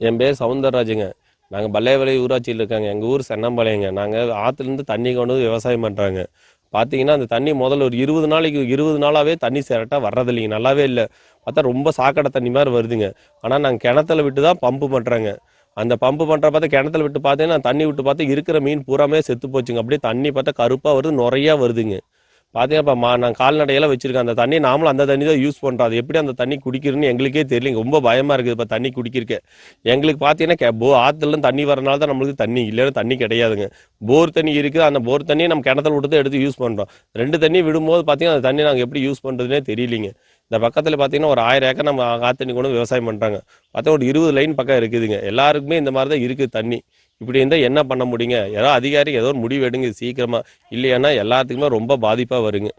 என் பேர் சவுந்தரராஜுங்க. நாங்கள் பல்லையவலை ஊராட்சியில் இருக்காங்க. எங்கள் ஊர் சென்னம்பாளையங்க. நாங்கள் ஆற்றுலேருந்து தண்ணி கொண்டு வந்து விவசாயம் பண்ணுறாங்க பார்த்தீங்கன்னா அந்த தண்ணி முதல்ல ஒரு இருபது நாளைக்கு இருபது நாளாகவே தண்ணி சேரட்டாக வர்றதில்லைங்க. நல்லாவே இல்லை. பார்த்தா ரொம்ப சாக்கடை தண்ணி மாதிரி வருதுங்க. ஆனால் நாங்கள் கிணத்துல விட்டு தான் பம்பு பண்ணுறாங்க அந்த பம்பு பண்ணுற பார்த்தா கிணத்துல விட்டு பார்த்தீங்கன்னா தண்ணி விட்டு பார்த்தா இருக்கிற மீன் பூராமே செத்து போச்சுங்க. அப்படியே தண்ணி பார்த்தா கருப்பாக வருது நிறையா வருதுங்க. பார்த்தீங்கன்னா இப்போ மா நான் கால்நடையெல்லாம் வச்சிருக்கேன். அந்த தண்ணி நாமளும் அந்த தண்ணி தான் யூஸ் பண்ணுறோம் அது எப்படி அந்த தண்ணி குடிக்கிறதுன்னு எங்களுக்கே தெரியல ரொம்ப பயமாக இருக்குது இப்போ தண்ணி குடிக்கிறக்கு எங்களுக்கு பார்த்தீங்கன்னா போ ஆற்றுல தண்ணி வரனால தான் நம்மளுக்கு தண்ணி இல்லைன்னா தண்ணி கிடையாதுங்க. போர் தண்ணி இருக்குது. அந்த போர் தண்ணியை நம்ம கிணத்துல விட்டு தான் எடுத்து யூஸ் பண்ணுறோம் ரெண்டு தண்ணி விடும்போது பார்த்தீங்கன்னா அந்த தண்ணி நாங்கள் எப்படி யூஸ் பண்ணுறதுனே தெரியலிங்க. இந்த பக்கத்தில் பார்த்தீங்கன்னா ஒரு ஆயிரம் ஏக்கர் நம்ம ஆற்று தண்ணி கொண்டு விவசாயம் பண்ணுறாங்க பார்த்தா ஒரு இருபது லைன் பக்கம் இருக்குதுங்க. எல்லாருக்குமே இந்த மாதிரி தான் இருக்குது தண்ணி. இப்படி இருந்தால் என்ன பண்ண முடியுங்க? ஏதோ அதிகாரி ஏதோ ஒரு முடிவு எடுங்க சீக்கிரமாக இல்லையானா எல்லாத்துக்குமே ரொம்ப பாதிப்பாக வருங்க.